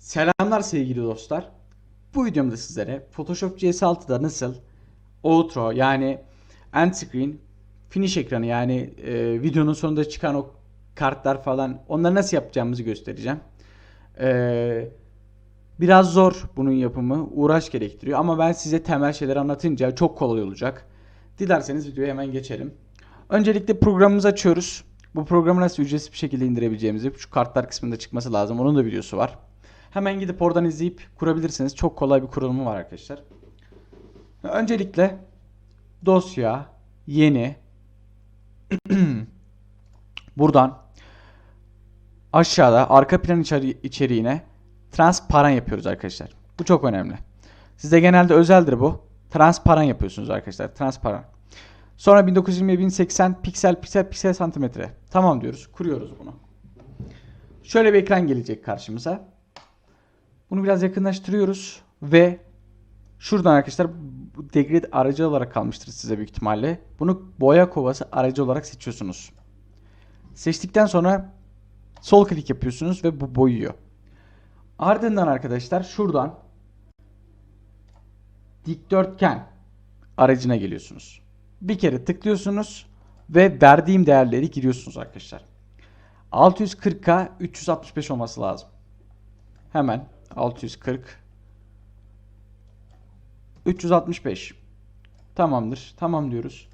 Selamlar sevgili dostlar. Bu videomda sizlere Photoshop CS6'da nasıl outro yani end screen, finish ekranı yani e, videonun sonunda çıkan o kartlar falan onları nasıl yapacağımızı göstereceğim. E, biraz zor bunun yapımı, uğraş gerektiriyor ama ben size temel şeyleri anlatınca çok kolay olacak. Dilerseniz videoya hemen geçelim. Öncelikle programımızı açıyoruz. Bu programı nasıl ücretsiz bir şekilde indirebileceğimizi şu kartlar kısmında çıkması lazım. Onun da videosu var. Hemen gidip oradan izleyip kurabilirsiniz. Çok kolay bir kurulumu var arkadaşlar. Öncelikle dosya, yeni. Buradan aşağıda arka plan içeri- içeriğine transparan yapıyoruz arkadaşlar. Bu çok önemli. Sizde genelde özeldir bu. Transparan yapıyorsunuz arkadaşlar. Transparan. Sonra 1920 1080 piksel piksel piksel santimetre. Tamam diyoruz. Kuruyoruz bunu. Şöyle bir ekran gelecek karşımıza. Bunu biraz yakınlaştırıyoruz ve şuradan arkadaşlar bu degrade aracı olarak kalmıştır size büyük ihtimalle. Bunu boya kovası aracı olarak seçiyorsunuz. Seçtikten sonra sol klik yapıyorsunuz ve bu boyuyor. Ardından arkadaşlar şuradan dikdörtgen aracına geliyorsunuz. Bir kere tıklıyorsunuz ve verdiğim değerleri giriyorsunuz arkadaşlar. 640K 365 olması lazım. Hemen 640 365 Tamamdır. Tamam diyoruz.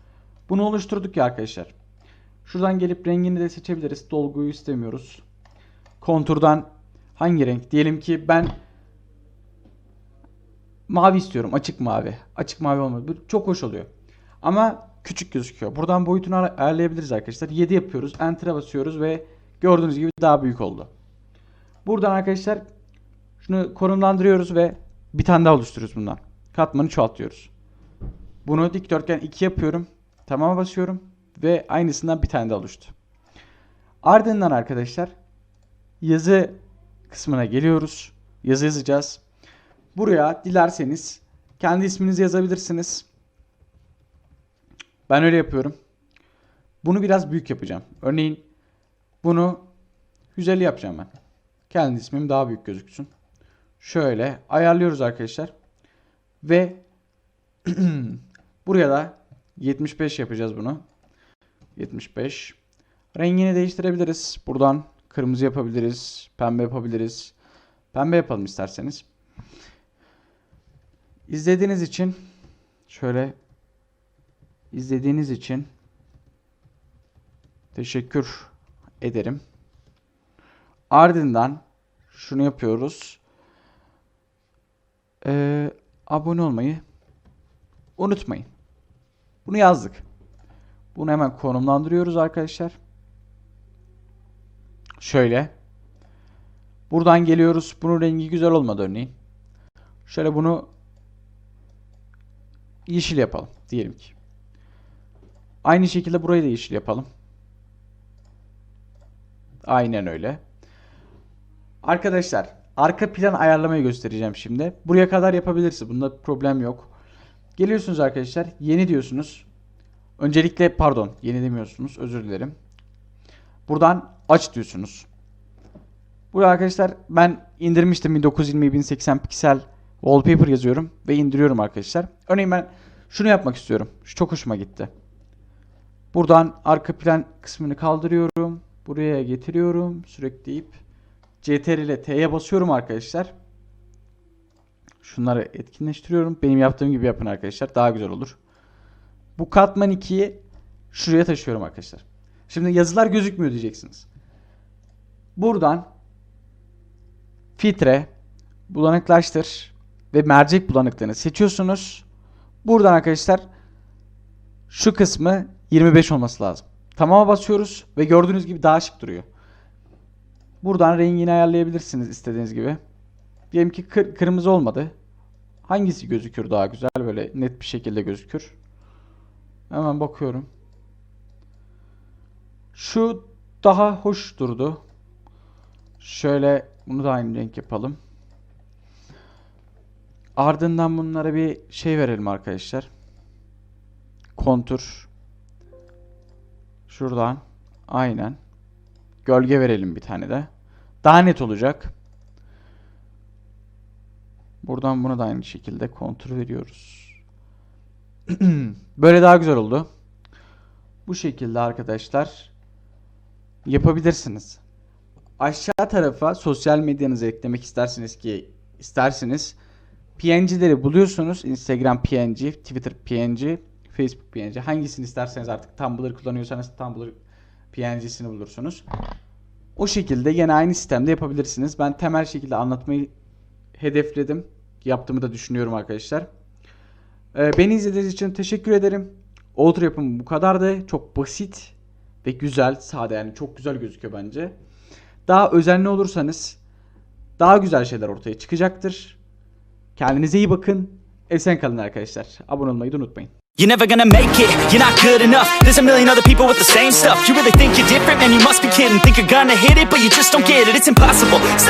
Bunu oluşturduk ya arkadaşlar. Şuradan gelip rengini de seçebiliriz. Dolguyu istemiyoruz. Konturdan hangi renk? Diyelim ki ben mavi istiyorum. Açık mavi. Açık mavi olmadı. Çok hoş oluyor. Ama küçük gözüküyor. Buradan boyutunu ay- ayarlayabiliriz arkadaşlar. 7 yapıyoruz. Enter'a basıyoruz ve gördüğünüz gibi daha büyük oldu. Buradan arkadaşlar şunu konumlandırıyoruz ve bir tane daha oluşturuyoruz bundan. Katmanı çoğaltıyoruz. Bunu dikdörtgen 2 yapıyorum. Tamama basıyorum ve aynısından bir tane daha oluştu. Ardından arkadaşlar yazı kısmına geliyoruz. Yazı yazacağız. Buraya dilerseniz kendi isminizi yazabilirsiniz. Ben öyle yapıyorum. Bunu biraz büyük yapacağım. Örneğin bunu 150 yapacağım ben. Kendi ismim daha büyük gözüksün. Şöyle ayarlıyoruz arkadaşlar. Ve buraya da 75 yapacağız bunu. 75. Rengini değiştirebiliriz. Buradan kırmızı yapabiliriz. Pembe yapabiliriz. Pembe yapalım isterseniz. İzlediğiniz için şöyle izlediğiniz için teşekkür ederim. Ardından şunu yapıyoruz. Ee, abone olmayı unutmayın. Bunu yazdık. Bunu hemen konumlandırıyoruz arkadaşlar. Şöyle. Buradan geliyoruz. Bunun rengi güzel olmadı örneğin. Şöyle bunu yeşil yapalım diyelim ki. Aynı şekilde burayı da yeşil yapalım. Aynen öyle. Arkadaşlar arka plan ayarlamayı göstereceğim şimdi. Buraya kadar yapabilirsiniz. Bunda problem yok. Geliyorsunuz arkadaşlar. Yeni diyorsunuz. Öncelikle pardon yeni demiyorsunuz. Özür dilerim. Buradan aç diyorsunuz. Buraya arkadaşlar ben indirmiştim 1920 1080 piksel wallpaper yazıyorum ve indiriyorum arkadaşlar. Örneğin ben şunu yapmak istiyorum. Şu çok hoşuma gitti. Buradan arka plan kısmını kaldırıyorum. Buraya getiriyorum. Sürükleyip CTRL ile T'ye basıyorum arkadaşlar. Şunları etkinleştiriyorum. Benim yaptığım gibi yapın arkadaşlar. Daha güzel olur. Bu katman 2'yi şuraya taşıyorum arkadaşlar. Şimdi yazılar gözükmüyor diyeceksiniz. Buradan filtre, bulanıklaştır ve mercek bulanıklığını seçiyorsunuz. Buradan arkadaşlar şu kısmı 25 olması lazım. Tamama basıyoruz ve gördüğünüz gibi daha şık duruyor. Buradan rengini ayarlayabilirsiniz istediğiniz gibi. Diyelim ki kır- kırmızı olmadı. Hangisi gözükür daha güzel böyle net bir şekilde gözükür. Hemen bakıyorum. Şu daha hoş durdu. Şöyle bunu da aynı renk yapalım. Ardından bunlara bir şey verelim arkadaşlar. Kontur. Şuradan. Aynen. Gölge verelim bir tane de. Daha net olacak. Buradan bunu da aynı şekilde kontrol veriyoruz. Böyle daha güzel oldu. Bu şekilde arkadaşlar yapabilirsiniz. Aşağı tarafa sosyal medyanızı eklemek isterseniz ki isterseniz PNG'leri buluyorsunuz. Instagram PNG, Twitter PNG, Facebook PNG. Hangisini isterseniz artık Tumblr kullanıyorsanız Tumblr PNG'sini bulursunuz. O şekilde yine aynı sistemde yapabilirsiniz. Ben temel şekilde anlatmayı hedefledim. Yaptığımı da düşünüyorum arkadaşlar. Ee, beni izlediğiniz için teşekkür ederim. Outro yapımı bu kadardı. Çok basit ve güzel, sade yani çok güzel gözüküyor bence. Daha özenli olursanız daha güzel şeyler ortaya çıkacaktır. Kendinize iyi bakın. Esen kalın arkadaşlar. Abone olmayı da unutmayın. You're never gonna make it, you're not good enough. There's a million other people with the same stuff. You really think you're different, man, you must be kidding. Think you're gonna hit it, but you just don't get it. It's impossible, stop